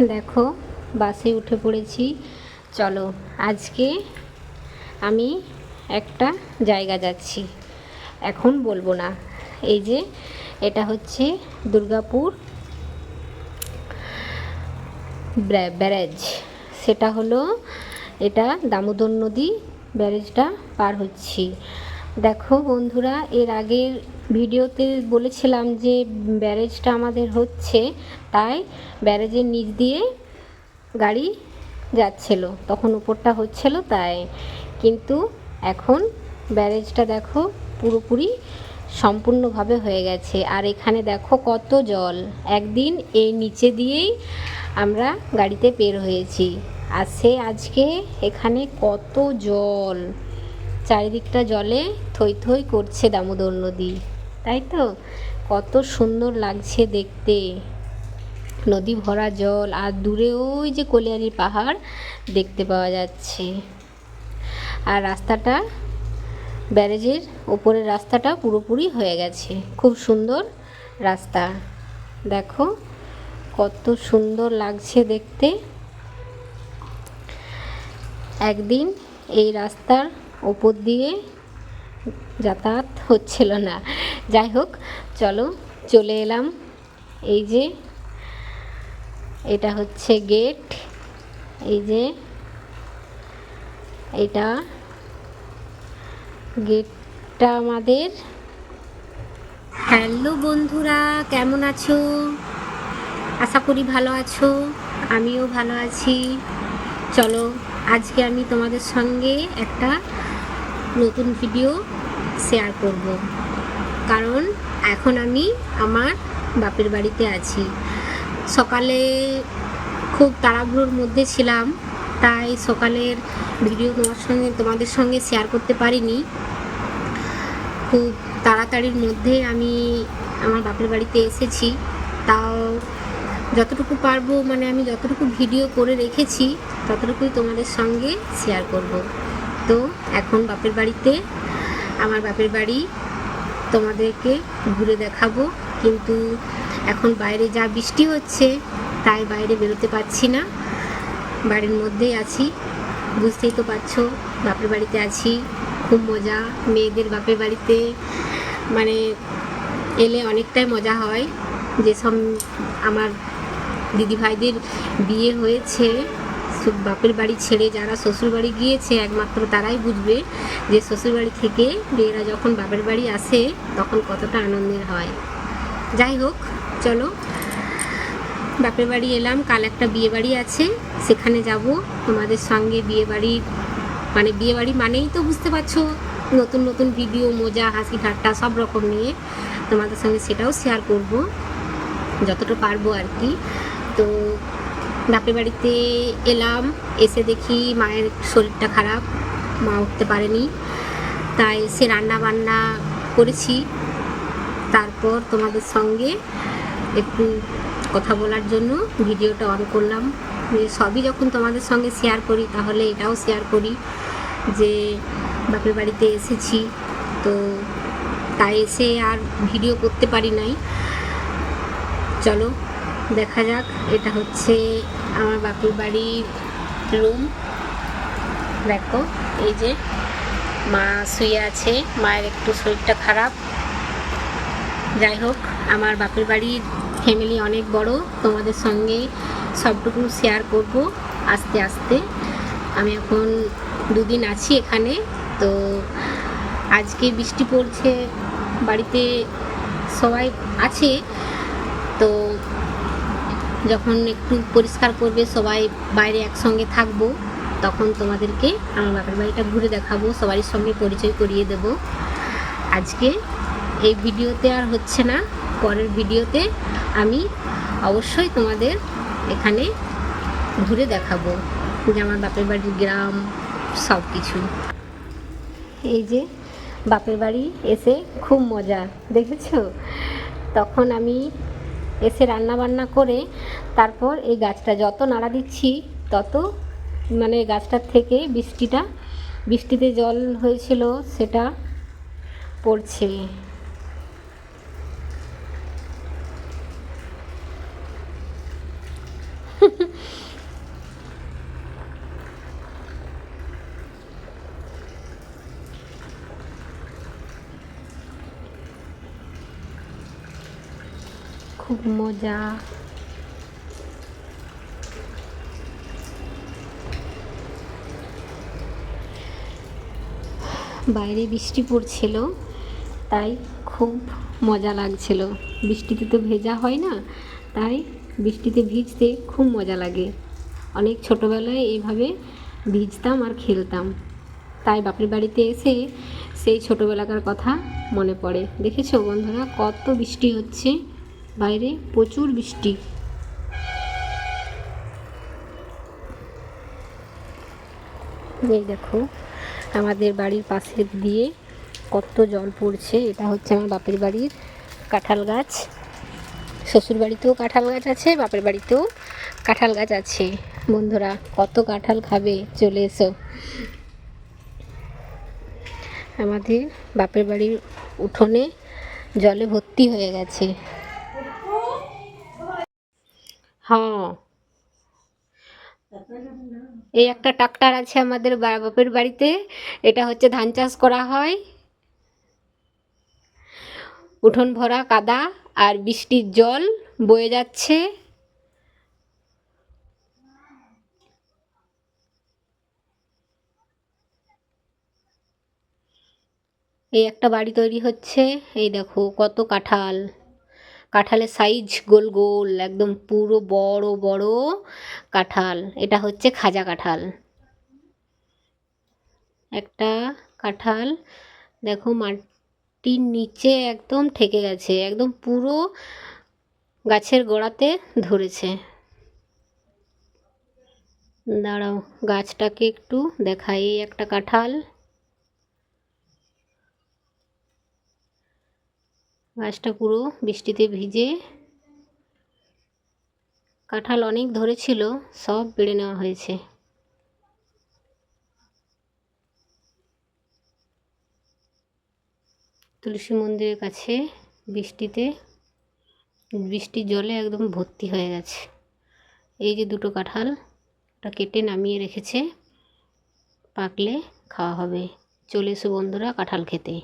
দেখো, বাসে উঠে পড়েছি। চলো, আজকে আমি একটা জায়গা যাচ্ছি। এখন বলব না। এই যে, এটা হচ্ছে দুর্গাপুর ব্যা- ব্যারেজ। সেটা হলো, এটা দামোদর নদী ব্যারেজটা পার হচ্ছি। দেখো বন্ধুরা, এর আগের ভিডিওতে বলেছিলাম যে ব্যারেজটা আমাদের হচ্ছে, তাই ব্যারেজের নিচ দিয়ে গাড়ি যাচ্ছিল, তখন উপরটা হচ্ছিল তাই। কিন্তু এখন ব্যারেজটা দেখো পুরোপুরি সম্পূর্ণভাবে হয়ে গেছে। আর এখানে দেখো কত জল। একদিন এই নিচে দিয়েই আমরা গাড়িতে বের হয়েছি। আর সে আজকে এখানে কত জল। চারিদিকটা জলে থই থই করছে দামোদর নদী। তাই তো? কত সুন্দর লাগছে দেখতে। নদী ভরা জল আর দূরে ওই যে কলিয়ারি পাহাড় দেখতে পাওয়া যাচ্ছে। আর রাস্তাটা, ব্যারেজের ওপরের রাস্তাটা পুরোপুরি হয়ে গেছে। খুব সুন্দর রাস্তা। দেখো, কত সুন্দর লাগছে দেখতে। একদিন এই রাস্তার ওপর দিয়ে যাতায়াত হচ্ছিল না। যাই হোক, চলো চলে এলাম। এই যে, এটা হচ্ছে গেট এই যে, এটা গেটটা আমাদের। হ্যালো বন্ধুরা, কেমন আছো? আশা করি ভালো আছো, আমিও ভালো আছি। চলো, আজকে আমি তোমাদের সঙ্গে একটা নতুন ভিডিও শেয়ার করব। কারণ এখন আমি আমার বাপের বাড়িতে আছি। সকালে খুব তাড়াহুড়োর মধ্যে ছিলাম, তাই সকালের ভিডিও তোমার সঙ্গে, তোমাদের সঙ্গে শেয়ার করতে পারিনি। খুব তাড়াতাড়ির মধ্যে আমি আমার বাপের বাড়িতে এসেছি। তাও যতটুকু পারব মানে আমি যতটুকু ভিডিও করে রেখেছি, ততটুকুই তোমাদের সঙ্গে শেয়ার করব। তো এখন বাপের বাড়িতে আমার বাপের বাড়ি। তোমাদেরকে ঘুরে দেখাবো। কিন্তু এখন বাইরে যা বৃষ্টি হচ্ছে, তাই বাইরে বেরোতে পারছি না। বাড়ির মধ্যেই আছি। বুঝতেই তো পারছ, বাপের বাড়িতে আছি। খুব মজা। মেয়েদের বাপের বাড়িতে মানে এলে অনেকটাই মজা হয়। যেসব আমার দিদিভাইদের বিয়ে হয়েছে বাপের বাড়ি ছেড়ে যারা শ্বশুর বাড়ি গিয়েছে, একমাত্র তারাই বুঝবে যে শ্বশুর বাড়ি থেকে মেয়েরা যখন বাপের বাড়ি আসে, তখন কতটা আনন্দের হয়। যাই হোক, চলো। বাপের বাড়ি এলাম, কাল একটা বিয়ে বাড়ি আছে, সেখানে যাব। তোমাদের সঙ্গে বিয়ে বাড়ি মানে বিয়ে বাড়ি মানেই তো বুঝতে পারছ, নতুন নতুন ভিডিও, মজা, হাসি, ঠাট্টা, সব রকম নিয়ে তোমাদের সঙ্গে সেটাও শেয়ার করব, যতটা পারব আর কি। তো বাপের বাড়িতে এলাম, এসে দেখি মায়ের শরীরটা খারাপ, মা উঠতে পারেনি। তাই এসে রান্না বান্না করেছি। তারপর তোমাদের সঙ্গে একটু কথা বলার জন্য ভিডিওটা অন করলাম। সবই যখন তোমাদের সঙ্গে শেয়ার করি, তাহলে এটাও শেয়ার করি যে বাপের বাড়িতে এসেছি। তো তাই এসে আর ভিডিও করতে পারি নাই। চলো, দেখা যাক। এটা হচ্ছে আমার বাপের বাড়ির রুম দেখো, এই যে মা শুয়ে আছে, মায়ের একটু শরীরটা খারাপ। যাই হোক, আমার বাপের বাড়ির ফ্যামিলি অনেক বড়, তোমাদের সঙ্গে সবটুকু শেয়ার করব আস্তে আস্তে। আমি এখন দুদিন আছি এখানে, তো আজকে বৃষ্টি পড়ছে, বাড়িতে সবাই আছে, তো যখন একটু পরিষ্কার করবে, সবাই বাইরে একসঙ্গে থাকব, তখন তোমাদেরকে আমার বাপের বাড়িটা ঘুরে দেখাবো, সবারই সঙ্গে পরিচয় করিয়ে দেব। আজকে এই ভিডিওতে আর হচ্ছে না, পরের ভিডিওতে আমি অবশ্যই তোমাদের এখানে ঘুরে দেখাবো, যে আমার বাপের বাড়ির গ্রাম সব কিছু এই যে বাপের বাড়ি এসে খুব মজা, দেখেছ? তখন আমি এসে রান্না বান্না করে তারপর এই গাছটা যত নাড়া দিচ্ছি, তত মানে গাছটার থেকে বৃষ্টিটা, বৃষ্টিতে জল হয়েছিল, সেটা পড়ছে। মজা। বাইরে বৃষ্টি পড়ছিল, তাই খুব মজা লাগছিল। বৃষ্টিতে তো ভেজা হয় না, তাই বৃষ্টিতে ভিজতে খুব মজা লাগে। অনেক ছোটোবেলায় এইভাবে ভিজতাম আর খেলতাম। তাই বাপের বাড়িতে এসে সেই ছোটোবেলাকার কথা মনে পড়ে। দেখেছ বন্ধুরা, কত বৃষ্টি হচ্ছে। বাইরে প্রচুর বৃষ্টি। এই দেখো, আমাদের বাড়ির পাশে দিয়ে কত জল পড়ছে, এটা হচ্ছে আমার বাপের বাড়ির কাঁঠাল গাছ। শ্বশুর বাড়িতেও কাঁঠাল গাছ আছে, বাপের বাড়িতেও কাঁঠাল গাছ আছে। বন্ধুরা, কত কাঁঠাল খাবে, চলে এসো। আমাদের বাপের বাড়ির উঠোনে জলে ভর্তি হয়ে গেছে। হ্যাঁ। এই একটা ট্রাক্টর আছে আমাদের বাপের বাড়িতে। এটা হচ্ছে ধান চাষ করা হয়। উঠোন ভরা, কাদা আর বৃষ্টির জল বয়ে যাচ্ছে। এই একটা বাড়ি তৈরি হচ্ছে। এই দেখো কত কাঁঠাল। কাঁঠালের সাইজ গোল গোল, একদম পুরো বড় বড় কাঁঠাল। এটা হচ্ছে খাজা কাঁঠাল। একটা কাঁঠাল, দেখো মাটির নিচে একদম ঠেকে গেছে, একদম পুরো গাছের গোড়াতে ধরেছে। দাঁড়াও, গাছটাকে একটু দেখাই একটা কাঁঠাল। গাছটা পুরো বৃষ্টিতে ভিজে। কাঁঠাল অনেক ধরেছিল, সব বেড়ে নেওয়া হয়েছে। তুলসী মন্দিরের কাছে বৃষ্টিতে, বৃষ্টির জলে একদম ভর্তি হয়ে গেছে। এই যে দুটো কাঁঠাল, ওটা কেটে নামিয়ে রেখেছে। পাকলে খাওয়া হবে। চলে এসো বন্ধুরা কাঁঠাল খেতে।